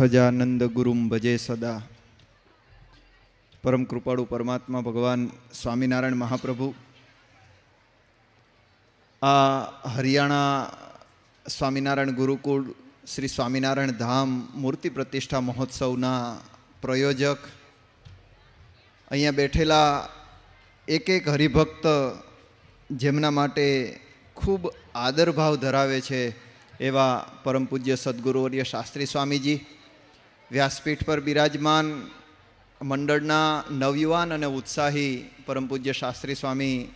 સહજાનંદ ગુરુમ ભજે સદા પરમ કૃપાળુ પરમાત્મા ભગવાન સ્વામિનારાયણ મહાપ્રભુ આ હરિયાણા સ્વામિનારાયણ ગુરુકુળ શ્રી સ્વામિનારાયણ ધામ મૂર્તિ પ્રતિષ્ઠા મહોત્સવના પ્રયોજક અહીંયા બેઠેલા એક એક હરિભક્ત જેમના માટે ખૂબ આદરભાવ ધરાવે છે એવા પરમ પૂજ્ય સદગુરુવર્ય શાસ્ત્રી સ્વામીજી વ્યાસપીઠ પર બિરાજમાન મંડળના નવયુવાન અને ઉત્સાહી પરમ પૂજ્ય શાસ્ત્રી સ્વામી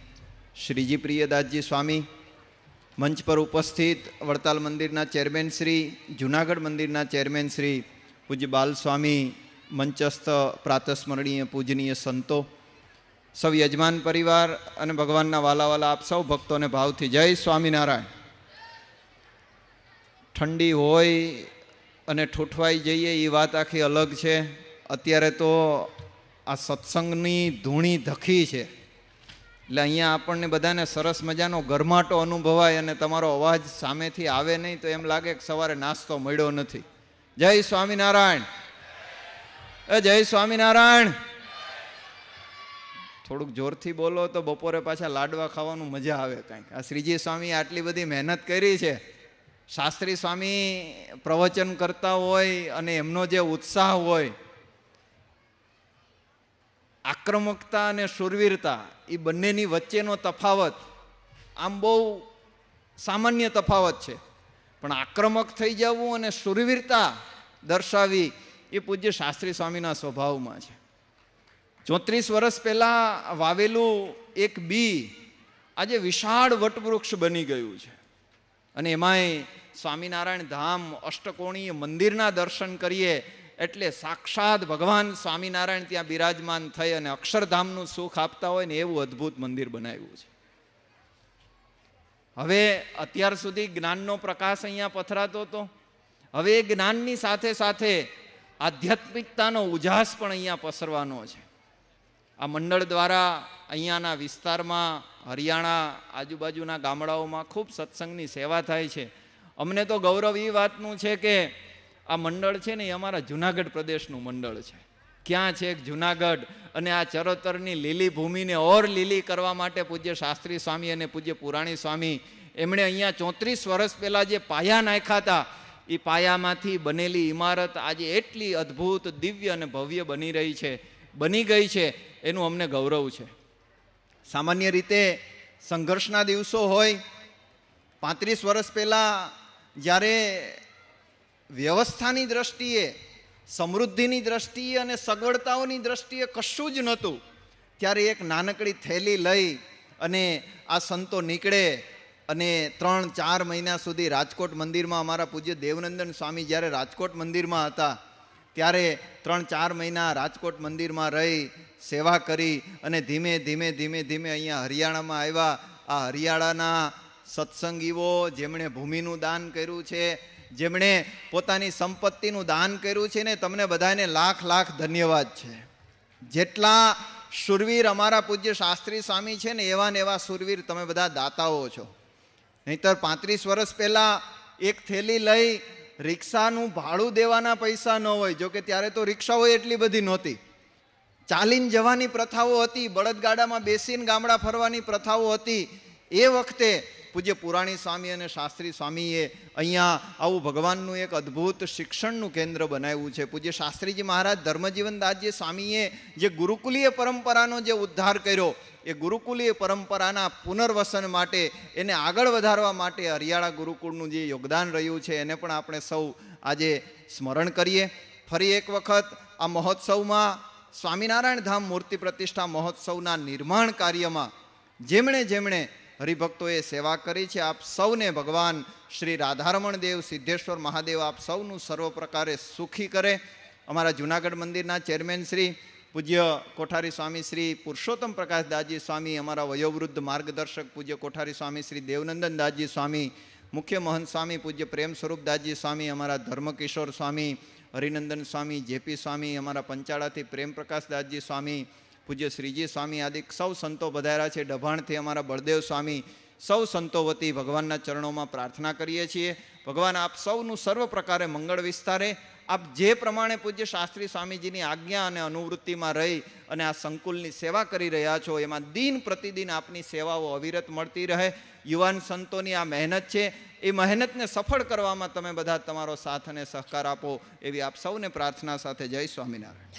શ્રીજી પ્રિયદાસજી સ્વામી, મંચ પર ઉપસ્થિત વડતાલ મંદિરના ચેરમેન શ્રી, જુનાગઢ મંદિરના ચેરમેન શ્રી પૂજ્ય બાલ સ્વામી, મંચસ્થ પ્રાતસ્મરણીય પૂજનીય સંતો, સૌ યજમાન પરિવાર અને ભગવાનના વાલાવાલા આપ સૌ ભક્તોને ભાવથી જય સ્વામિનારાયણ. ઠંડી હોય અને ઠૂઠવાઈ જઈએ એ વાત આખી અલગ છે. અત્યારે તો આ સત્સંગની ધૂણી ધખી છે. એટલે અહીંયા આપણને બધાને સરસ મજાનો ગરમાટો અનુભવાય અને તમારો અવાજ સામેથી આવે નહીં તો એમ લાગે કે સવારે નાસ્તો મળ્યો નથી. જય સ્વામિનારાયણ. એ જય સ્વામિનારાયણ. થોડુંક જોરથી બોલો તો બપોરે પાછા લાડવા ખાવાનું મજા આવે કાંઈક. આ શ્રીજી સ્વામી આટલી બધી મહેનત કરી છે. શાસ્ત્રી સ્વામી પ્રવચન કરતા હોય અને એમનો જે ઉત્સાહ હોય, આક્રમકતા અને શુરવીરતા, એ બંનેની વચ્ચેનો તફાવત, આમ બહુ સામાન્ય તફાવત છે. પણ આક્રમક થઈ જવું અને શુરવીરતા દર્શાવી એ પૂજ્ય શાસ્ત્રી સ્વામીના સ્વભાવમાં છે. ચોત્રીસ વર્ષ પહેલાં વાવેલું એક બી આજે વિશાળ વટવૃક્ષ બની ગયું છે. અને એમાંય સ્વામિનારાયણ ધામ અષ્ટકોણીય મંદિરના દર્શન કરીએ એટલે સાક્ષાત ભગવાન સ્વામિનારાયણ ત્યાં બિરાજમાન થઈ અને અક્ષરધામનું સુખ આપતા હોય ને એવું અદ્ભુત મંદિર બનાવ્યું છે. હવે અત્યાર સુધી જ્ઞાનનો પ્રકાશ અહીંયા પથરાતો હતો. હવે એ જ્ઞાનની સાથે સાથે આધ્યાત્મિકતાનો ઉજાસ પણ અહીંયા પસરવાનો છે. આ મંડળ દ્વારા અહીંયાના વિસ્તારમાં, હરિયાણા આજુબાજુના ગામડાઓમાં ખૂબ સત્સંગની સેવા થાય છે. અમને તો ગૌરવ એ વાતનું છે કે આ મંડળ છે ને એ અમારા જુનાગઢ પ્રદેશનું મંડળ છે. ક્યાં છે જુનાગઢ અને આ ચરોતરની લીલી ભૂમિને ઓર લીલી કરવા માટે પૂજ્ય શાસ્ત્રી સ્વામી અને પૂજ્ય પુરાણી સ્વામી, એમણે અહીંયા ચોત્રીસ વર્ષ પહેલાં જે પાયા નાખ્યા હતા એ પાયામાંથી બનેલી ઇમારત આજે એટલી અદ્ભુત, દિવ્ય અને ભવ્ય બની રહી છે. બની ગઈ છે. એનું અમને ગૌરવ છે. સામાન્ય રીતે સંઘર્ષના દિવસો હોય, પાંત્રીસ વર્ષ પહેલાં જ્યારે વ્યવસ્થાની દ્રષ્ટિએ, સમૃદ્ધિની દ્રષ્ટિએ અને સગવડતાઓની દ્રષ્ટિએ કશું જ નહોતું, ત્યારે એક નાનકડી થેલી લઈ અને આ સંતો નીકળે અને ત્રણ ચાર મહિના સુધી રાજકોટ મંદિરમાં અમારા પૂજ્ય દેવનંદન સ્વામી જ્યારે રાજકોટ મંદિરમાં હતા ત્યારે ત્રણ ચાર મહિના રાજકોટ મંદિરમાં રહી, સેવા કરી અને ધીમે ધીમે ધીમે ધીમે અહીંયા હરિયાણામાં આવ્યા. આ હરિયાણાના સત્સંગીઓ જેમણે ભૂમિનું દાન કર્યું છે, જેમણે પોતાની સંપત્તિનું દાન કર્યું છે ને તમને બધાને લાખ લાખ ધન્યવાદ છે. જેટલા સુરવીર અમારા પૂજ્ય શાસ્ત્રી સ્વામી છે ને એવા ને એવા સુરવીર તમે બધા દાતાઓ છો. નહીતર પાંત્રીસ વર્ષ પહેલાં એક થેલી લઈ રિક્ષાનું ભાડું દેવાના પૈસા ન હોય, જોકે ત્યારે તો રિક્ષાઓ એટલી બધી નહોતી. ચાલીને જવાની પ્રથાઓ હતી, બળદગાડામાં બેસીને ગામડા ફરવાની પ્રથાઓ હતી. એ વખતે પૂજ્ય પુરાણી સ્વામી અને શાસ્ત્રી સ્વામીએ અહીંયા આવું ભગવાનનું એક અદ્ભુત શિક્ષણનું કેન્દ્ર બનાવ્યું છે. પૂજ્ય શાસ્ત્રીજી મહારાજ ધર્મજીવનદાસજી સ્વામીએ જે ગુરુકુલીય પરંપરાનો જે ઉદ્ધાર કર્યો, એ ગુરુકુલીય પરંપરાના પુનર્વસન માટે, એને આગળ વધારવા માટે હરિયાળા ગુરુકુળનું જે યોગદાન રહ્યું છે, એને પણ આપણે સૌ આજે સ્મરણ કરીએ. ફરી એક વખત આ મહોત્સવમાં સ્વામિનારાયણ ધામ મૂર્તિ પ્રતિષ્ઠા મહોત્સવના નિર્માણ કાર્યમાં જેમણે જેમણે હરિભક્તોએ સેવા કરી છે. આપ સૌને ભગવાન શ્રી રાધારમણ દેવ, સિદ્ધેશ્વર મહાદેવ, આપ સૌનું સર્વ પ્રકારે સુખી કરે. અમારા જુનાગઢ મંદિરના ચેરમેન શ્રી પૂજ્ય કોઠારી સ્વામી શ્રી પુરુષોત્તમ પ્રકાશ દાસજી સ્વામી, અમારા વયોવૃદ્ધ માર્ગદર્શક પૂજ્ય કોઠારી સ્વામી શ્રી દેવનંદન દાસજી સ્વામી, મુખ્ય મહંત સ્વામી પૂજ્ય પ્રેમ સ્વરૂપ દાસજી સ્વામી, અમારા ધર્મકિશોર સ્વામી, હરિનંદન સ્વામી, જેપી સ્વામી, અમારા પંચાળાથી પ્રેમ પ્રકાશ દાસજી સ્વામી પૂજ્ય શ્રીજી સ્વામી આદિ સૌ સંતો વધાર્યા છે. ડભાણથી અમારા બળદેવ સ્વામી સૌ સંતો વતી ભગવાનના ચરણોમાં પ્રાર્થના કરીએ છીએ. ભગવાન, આપ સૌનું સર્વ પ્રકારે મંગળ વિસ્તારે. આપ જે પ્રમાણે પૂજ્ય શાસ્ત્રી સ્વામીજીની આજ્ઞા અને અનુવૃત્તિમાં રહી અને આ સંકુલની સેવા કરી રહ્યા છો, એમાં દિન પ્રતિદિન આપની સેવાઓ અવિરત મળતી રહે. યુવાન સંતોની આ મહેનત છે. એ મહેનતને સફળ કરવામાં તમે બધા તમારો સાથ અને સહકાર આપો એવી આપ સૌને પ્રાર્થના સાથે જય સ્વામિનારાયણ.